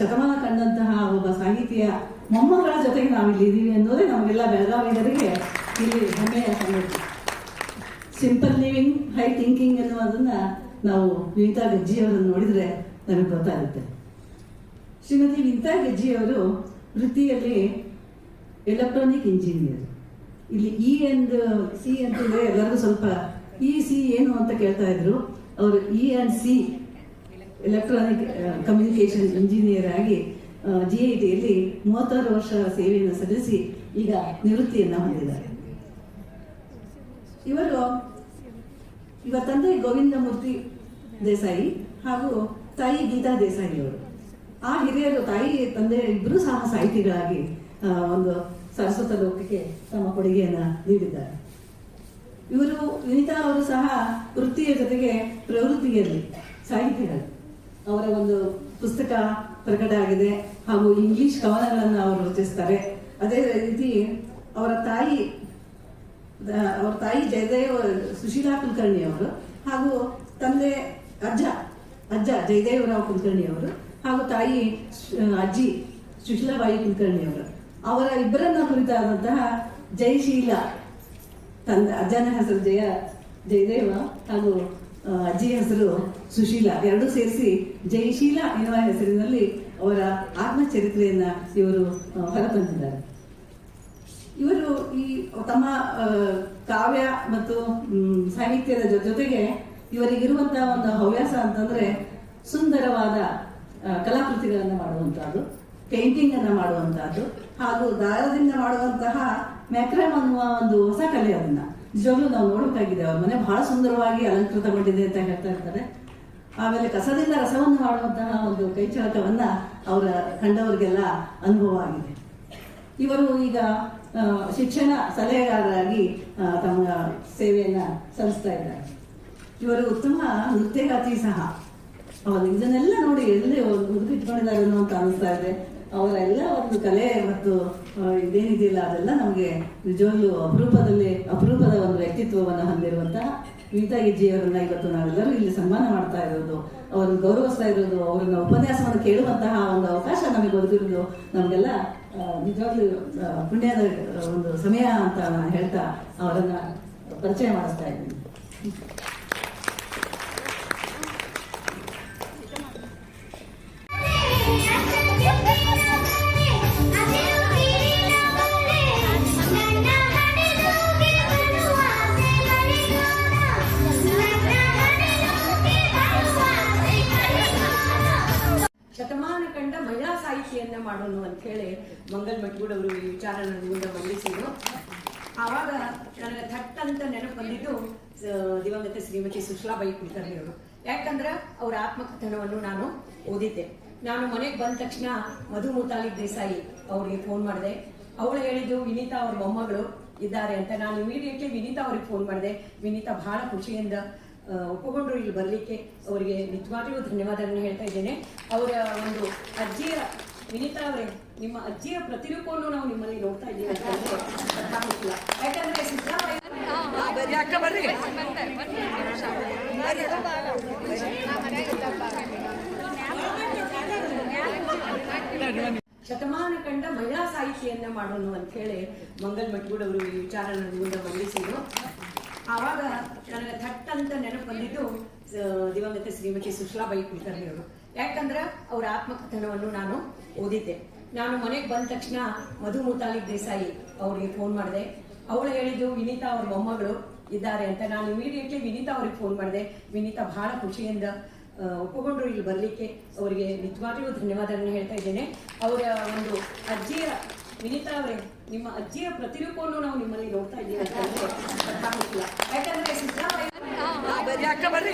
ಶತಮಾನ ಕಂಡಂತಹ ಒಬ್ಬ ಸಾಹಿತಿಯ ಮೊಮ್ಮಗಳ ಜೊತೆಗೆ ನಾವು ಇಲ್ಲಿ ಇದ್ದೀವಿ ಅನ್ನೋದೇ ನಮಗೆಲ್ಲ ಬೆಳಗಾವಿಗರಿಗೆ ಇಲ್ಲಿ ಹೆಮ್ಮೆಯ ಸಂಗತಿ. ಸಿಂಪಲ್ ಲಿವಿಂಗ್ ಹೈ ಥಿಂಕಿಂಗ್ ಎನ್ನುವುದನ್ನ ನಾವು ವಿನಿತಾ ಗಜ್ಜಿಯವರನ್ನು ನೋಡಿದ್ರೆ ನಮಗೆ ಗೊತ್ತಾಗುತ್ತೆ. ಶ್ರೀಮತಿ ವಿನಿತಾ ಗಜ್ಜಿಯವರು ವೃತ್ತಿಯಲ್ಲಿ ಎಲೆಕ್ಟ್ರಾನಿಕ್ ಇಂಜಿನಿಯರ್ ಇಲ್ಲಿ ಇ ಅಂಡ್ ಸಿ ಅಂತಂದ್ರೆ ಎಲ್ಲರಿಗೂ ಸ್ವಲ್ಪ ಇ ಸಿ ಏನು ಅಂತ ಕೇಳ್ತಾ ಇದ್ರು. ಅವರು E and C electronic communication engineer ಆಗಿ ಜಿ ಐ ಟಿಯಲ್ಲಿ ಮೂವತ್ತಾರು ವರ್ಷ ಸೇವೆಯನ್ನು ಸಲ್ಲಿಸಿ ಈಗ ನಿವೃತ್ತಿಯನ್ನು ಹೊಂದಿದ್ದಾರೆ. ಇವರು ಇವರ ತಂದೆ ಗೋವಿಂದಮೂರ್ತಿ ದೇಸಾಯಿ ಹಾಗೂ ತಾಯಿ ಗೀತಾ ದೇಸಾಯಿ ಅವರು. ಆ ಹಿರಿಯರು ತಾಯಿ, ತಂದೆ ಇಬ್ಬರು ಸಹ ಸಾಹಿತಿಗಳಾಗಿ ಒಂದು ಸರಸ್ವತ ಲೋಕಕ್ಕೆ ತಮ್ಮ ಕೊಡುಗೆಯನ್ನ ನೀಡಿದ್ದಾರೆ. ಇವರು, ವಿನಿತಾ ಅವರು ಸಹ ವೃತ್ತಿಯ ಜೊತೆಗೆ ಪ್ರವೃತ್ತಿಯಲ್ಲಿ ಸಾಹಿತಿಗಳು. ಅವರ ಒಂದು ಪುಸ್ತಕ ಪ್ರಕಟ ಆಗಿದೆ. ಹಾಗೂ ಇಂಗ್ಲಿಷ್ ಕವನಗಳನ್ನು ಅವರು ರಚಿಸ್ತಾರೆ. ಅದೇ ರೀತಿ ಅವರ ತಾಯಿ ಅವರ ತಾಯಿ ಜಯದೇವ, ಸುಶೀಲಾ ಕುಲಕರ್ಣಿ ಅವರು ಹಾಗೂ ತಂದೆ ಅಜ್ಜ ಅಜ್ಜ ಜಯದೇವರಾವ್ ಕುಲಕರ್ಣಿ ಅವರು ಹಾಗೂ ತಾಯಿ ಅಜ್ಜಿ ಸುಶೀಲಾಬಾಯಿ ಕುಲಕರ್ಣಿ ಅವರು. ಅವರ ಇಬ್ಬರನ್ನ ಕುರಿತಾದಂತಹ ಜಯಶೀಲ ತಂದೆ, ಅಜ್ಜನ ಹೆಸರು ಜಯ, ಜಯದೇವ ಹಾಗೂ ಅಜ್ಜಿಯ ಹೆಸರು ಸುಶೀಲ. ಎರಡೂ ಸೇರಿಸಿ ಜಯಶೀಲ ಎನ್ನುವ ಹೆಸರಿನಲ್ಲಿ ಅವರ ಆತ್ಮಚರಿತ್ರೆಯನ್ನ ಇವರು ಹೊರತಂದಿದ್ದಾರೆ. ಇವರು ಈ ತಮ್ಮ ಕಾವ್ಯ ಮತ್ತು ಸಾಹಿತ್ಯದ ಜೊತೆಗೆ ಇವರಿಗಿರುವಂತಹ ಒಂದು ಹವ್ಯಾಸ ಅಂತಂದ್ರೆ ಸುಂದರವಾದ ಕಲಾಕೃತಿಗಳನ್ನು ಮಾಡುವಂತಹದ್ದು ಪೇಂಟಿಂಗ್ ಅನ್ನ ಮಾಡುವಂತಹದ್ದು ಹಾಗೂ ದಾರದಿಂದ ಮಾಡುವಂತಹ ಮ್ಯಾಕ್ರಮ್ ಅನ್ನುವ ಒಂದು ಹೊಸ ಕಲೆ ಅದನ್ನ. ನಿಜವಾಗ್ಲೂ ನಾವು ನೋಡಬೇಕಾಗಿದೆ ಅವ್ರ ಮನೆ ಬಹಳ ಸುಂದರವಾಗಿ ಅಲಂಕೃತಗೊಂಡಿದೆ ಅಂತ ಹೇಳ್ತಾ ಇರ್ತಾರೆ. ಆಮೇಲೆ ಕಸದಿಂದ ರಸವನ್ನು ಮಾಡುವಂತಹ ಒಂದು ಕೈಚಳಕವನ್ನ ಅವರ ಕಂಡವರಿಗೆಲ್ಲ ಅನುಭವ ಆಗಿದೆ. ಇವರು ಈಗ ಶಿಕ್ಷಣ ಸಲಹೆಗಾರರಾಗಿ ತಮ್ಮ ಸೇವೆಯನ್ನ ಸಲ್ಲಿಸ್ತಾ ಇದ್ದಾರೆ. ಇವರು ಉತ್ತಮ ನೃತ್ಯಗಾತಿ ಸಹ. ಇದನ್ನೆಲ್ಲ ನೋಡಿ ಎಲ್ಲಿ ಮುಗಿದಿಟ್ಕೊಂಡಿದ್ದಾರೆ ಅನ್ನೋ ಅಂತ ಅನಿಸ್ತಾ ಇದೆ. ಅವರ ಎಲ್ಲ ಒಂದು ಕಲೆ ಮತ್ತು ಇದೇನಿದೆಯಲ್ಲ, ಅದೆಲ್ಲ ನಮಗೆ ನಿಜವಾಗ್ಲೂ ಅಪರೂಪದಲ್ಲಿ, ಅಪರೂಪದ ಒಂದು ವ್ಯಕ್ತಿತ್ವವನ್ನು ಹೊಂದಿರುವಂತಹ ವಿನಿತಾ ಗಿಜ್ಜಿಯವರನ್ನ ಇವತ್ತು ನಾವೆಲ್ಲರೂ ಇಲ್ಲಿ ಸನ್ಮಾನ ಮಾಡ್ತಾ ಇರೋದು. ಅವರನ್ನು ಗೌರವಿಸ್ತಾ ಇರೋದು, ಅವರನ್ನ ಉಪನ್ಯಾಸವನ್ನು ಕೇಳುವಂತಹ ಒಂದು ಅವಕಾಶ ನಮಗೆ ಒದಗಿರೋದು ನಮಗೆಲ್ಲ ನಿಜವಾಗ್ಲೂ ಪುಣ್ಯದ ಒಂದು ಸಮಯ ಅಂತ ನಾನು ಹೇಳ್ತಾ ಅವರನ್ನ ಪರಿಚಯ ಮಾಡಿಸ್ತಾ ಇದ್ದೀನಿ. ಮಹಿಳಾ ಸಾಹಿತ್ಯವನ್ನ ಮಾಡೋಣ ಅಂತ ಹೇಳಿ ಮಂಗಲ್ ಅವರು ಈ ವಿಚಾರ ನನ್ನ ಮಂಡಿಸಿದ್ರು. ಆವಾಗ ನನಗೆ ಥಟ್ ಅಂತ ನೆನಪು ಬಂದಿದ್ದು ದಿವಂಗತ ಶ್ರೀಮತಿ ಸುಶ್ಲಾಬಾಯಿ ಕುಲಕರ್ಣಿ ಅವರು. ಯಾಕಂದ್ರೆ ಅವರ ಆತ್ಮಕಥನವನ್ನು ನಾನು ಓದಿದ್ದೆ. ನಾನು ಮನೆಗೆ ಬಂದ ತಕ್ಷಣ ಮಧು ಮುತಾಲಿಕ್ ದೇಸಾಯಿ ಅವರಿಗೆ ಫೋನ್ ಮಾಡಿದೆ. ಅವಳು ಹೇಳಿದ್ದು, ವಿನೀತಾ ಅವ್ರ ಮೊಮ್ಮಗಳು ಇದ್ದಾರೆ ಅಂತ. ನಾನು ಇಮಿಡಿಯೇಟ್ಲಿ ವಿನೀತಾ ಅವ್ರಿಗೆ ಫೋನ್ ಮಾಡಿದೆ. ವಿನೀತಾ ಬಹಳ ಖುಷಿಯಿಂದ ಒಪ್ಪಿಕೊಂಡ್ರು ಇಲ್ಲಿ ಬರಲಿಕ್ಕೆ. ಅವರಿಗೆ ನಿಜವಾಗ್ಲೂ ಧನ್ಯವಾದಗಳನ್ನು ಹೇಳ್ತಾ ಇದ್ದೇನೆ. ಅವರ ಒಂದು ಅಜ್ಜಿಯ, ವಿನೀತಾ ಅವರೇ, ನಿಮ್ಮ ಅಜ್ಜಿಯ ಪ್ರತಿರೂಪವನ್ನು ನಾವು ನಿಮ್ಮಲ್ಲಿ ನೋಡ್ತಾ ಇದ್ದೀವಿ. ಯಾಕಂದ್ರೆ ಶತಮಾನ ಕಂಡ ಮಹಿಳಾ ಸಾಹಿತ್ಯವನ್ನ ಮಾಡೋಣ ಅಂತ ಹೇಳಿ ಮಂಗಲ್ ಅವರು ಈ ವಿಚಾರ ನನ್ನ ಮುಂದೆ ಮಂಡಿಸಿದ್ರು ಆವಾಗ ನನಗೆ ಥಟ್ ಅಂತ ದಿವಂಗತ ಶ್ರೀಮತಿ ಸುಶ್ಲಾಬಾಯಿ ಕುಲಕರ್ಣಿ ಅವರು ಯಾಕಂದ್ರೆ ಅವರ ಆತ್ಮಕಥನವನ್ನು ನಾನು ಓದಿದ್ದೆ. ನಾನು ಮನೆಗೆ ಬಂದ ತಕ್ಷಣ ಮಧು ಮುತಾಲಿಕ್ ದೇಸಾಯಿ ಅವರಿಗೆ ಫೋನ್ ಮಾಡಿದೆ. ಅವಳು ಹೇಳಿದ್ದು, ವಿನೀತಾ ಅವ್ರ ಮೊಮ್ಮಗಳು ಇದ್ದಾರೆ ಅಂತ. ನಾನು ಇಮಿಡಿಯೇಟ್ಲಿ ವಿನೀತಾ ಅವ್ರಿಗೆ ಫೋನ್ ಮಾಡಿದೆ. ವಿನೀತಾ ಬಹಳ ಖುಷಿಯಿಂದ ಒಪ್ಪಿಕೊಂಡ್ರು ಇಲ್ಲಿ ಬರಲಿಕ್ಕೆ. ಅವರಿಗೆ ನಿಜವಾಗ್ಲೂ ಧನ್ಯವಾದಗಳನ್ನು ಹೇಳ್ತಾ ಇದ್ದೇನೆ. ಅವರ ಒಂದು ಅಜ್ಜಿಯ, ವಿನೀತಾ ಅವರೇ, ನಿಮ್ಮ ಅಜ್ಜಿಯ ಪ್ರತಿರೂಪವನ್ನು ನಾವು ನಿಮ್ಮಲ್ಲಿ ನೋಡ್ತಾ ಇದ್ದೀವಿ ಅಂತ అక్క మరి